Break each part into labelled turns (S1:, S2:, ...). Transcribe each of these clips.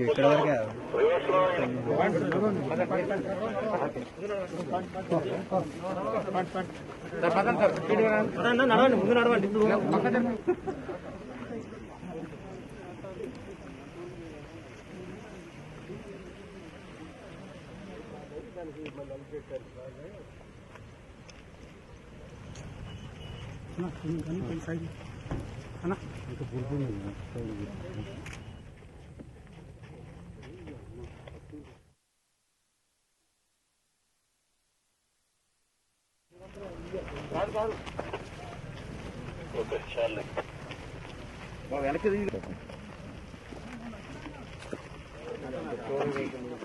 S1: ఇక్కడ వరకే నడవండి ముందు నడవండి है ना कहीं साइड है ना? तो बिल्कुल नहीं है எனக்கு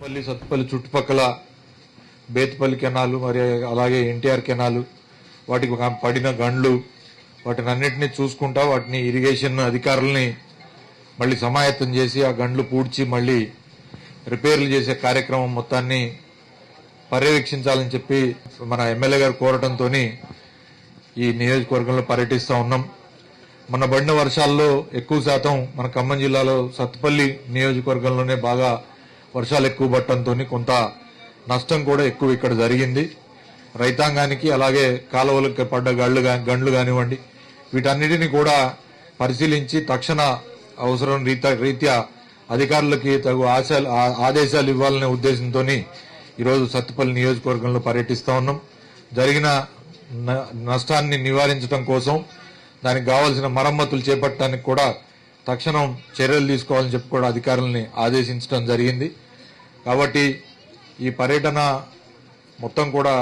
S2: పల్లి సత్తుపల్లి చుట్టుపక్కల బేతపల్లి కెనాలు మరి అలాగే ఎన్టీఆర్ కెనాలు వాటికి ఒక పడిన గండ్లు వాటిని అన్నింటినీ చూసుకుంటా వాటిని ఇరిగేషన్ అధికారుల్ని మళ్ళీ సమాయత్తం చేసి ఆ గండ్లు పూడ్చి మళ్ళీ రిపేర్లు చేసే కార్యక్రమం మొత్తాన్ని పర్యవేక్షించాలని చెప్పి మన ఎమ్మెల్యే గారు కోరటంతో ఈ నియోజకవర్గంలో పర్యటిస్తా ఉన్నాం. మన పడిన వర్షాల్లో ఎక్కువ శాతం మన ఖమ్మం జిల్లాలో సత్తుపల్లి నియోజకవర్గంలోనే బాగా వర్షాలు ఎక్కువ పట్టడంతో కొంత నష్టం కూడా ఎక్కువ ఇక్కడ జరిగింది. రైతాంగానికి అలాగే కాలువలకు పడ్డ గళ్ళు గండ్లు కానివ్వండి వీటన్నిటిని కూడా పరిశీలించి తక్షణ అవసరం రీత్యా రీత్యా అధికారులకి తగు ఆశలు ఆ- ఆదేశాలు ఇవ్వాలనే ఉద్దేశంతో ఈరోజు సత్తుపల్లి నియోజకవర్గంలో పర్యటిస్తా ఉన్నాం. జరిగిన న- నష్టాన్ని నివారించడం కోసం దానికి కావాల్సిన మరమ్మతులు చేపట్టడానికి కూడా తక్షణం చర్యలు తీసుకోవాలని చెప్పి కూడా అధికారులని ఆదేశించడం జరిగింది. కాబట్టి ఈ పర్యటన మొత్తం కూడా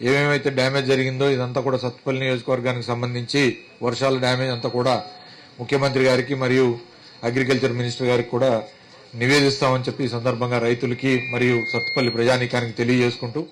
S2: ఏమేమైతే డ్యామేజ్ జరిగిందో ఇదంతా కూడా సత్తుపల్లి నియోజకవర్గానికి సంబంధించి వర్షాల డ్యామేజ్ అంతా కూడా ముఖ్యమంత్రి గారికి మరియు అగ్రికల్చర్ మినిస్టర్ గారికి కూడా నివేదిస్తామని చెప్పి ఈ సందర్భంగా రైతులకి మరియు సత్తుపల్లి ప్రజానీకానికి తెలియజేసుకుంటూ